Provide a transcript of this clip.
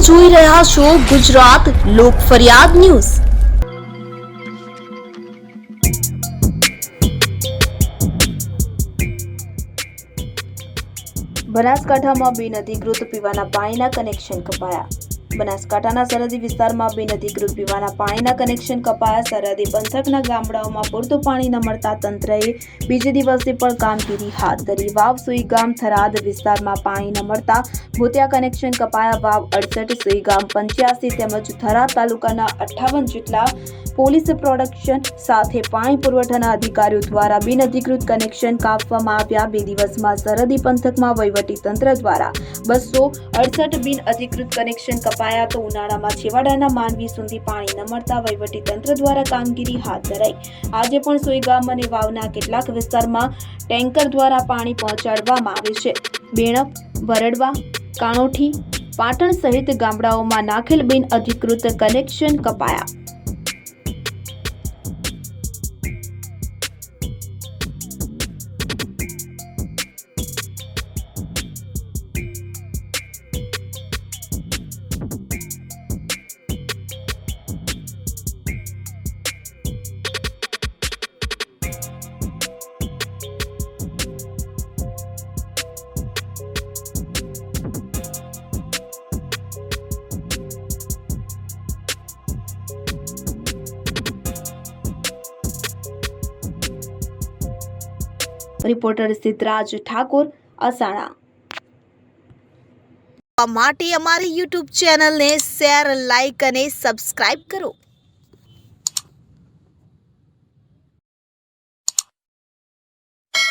જોઈ રહ્યા છો ગુજરાત લોક ફરિયાદ ન્યૂઝ. બનાસકાંઠામાં બિનઅધિકૃત પીવાના પાણીના કનેક્શન કપાયા. બનાસકાંઠાના સરહદી વિસ્તારમાં બિનઅધિકૃત પીવાના પાણીના કનેક્શન કપાયા. સરહદી પંથકના ગામડાઓમાં પૂરતું પાણી ન મળતા તંત્રએ બીજે દિવસે પણ કામગીરી હાથ ધરી. વાવ સુઈગામ થરાદ વિસ્તારમાં પાણી ન મળતા ભૂતિયા કનેક્શન કપાયા. વાવ અડસઠ સુઈગામ પંચ્યાસી તેમજ થરાદ તાલુકાના અઠ્ઠાવન જેટલા પોલીસ પ્રોડક્શન સાથે પાણી પુરવઠાના અધિકારીઓ દ્વારા બિનઅધિકૃત કનેક્શન કાપવામાં આવ્યા. બે દિવસમાં સરહદી પંથકમાં વહીવટી તંત્ર દ્વારા બસો અડસઠ બિનઅધિકૃત કનેક્શન કપાયા. તો ઉનાળામાં છેવાડાના માનવી સુધી પાણી ન મળતા તંત્ર દ્વારા કામગીરી હાથ ધરાઈ. આજે પણ સોઈગામ અને વાવના કેટલાક વિસ્તારમાં ટેન્કર દ્વારા પાણી પહોંચાડવામાં આવે છે. બેણપ, વરડવા, કાણોઠી, પાટણ સહિત ગામડાઓમાં નાખેલ બિન અધિકૃત કનેક્શન કપાયા. રિપોર્ટર સિદ્ધરાજ ઠાકોર અસાણા. માટે અમારી યુટ્યુબ ચેનલને શેર લાઇક અને સબસ્ક્રાઇબ કરો.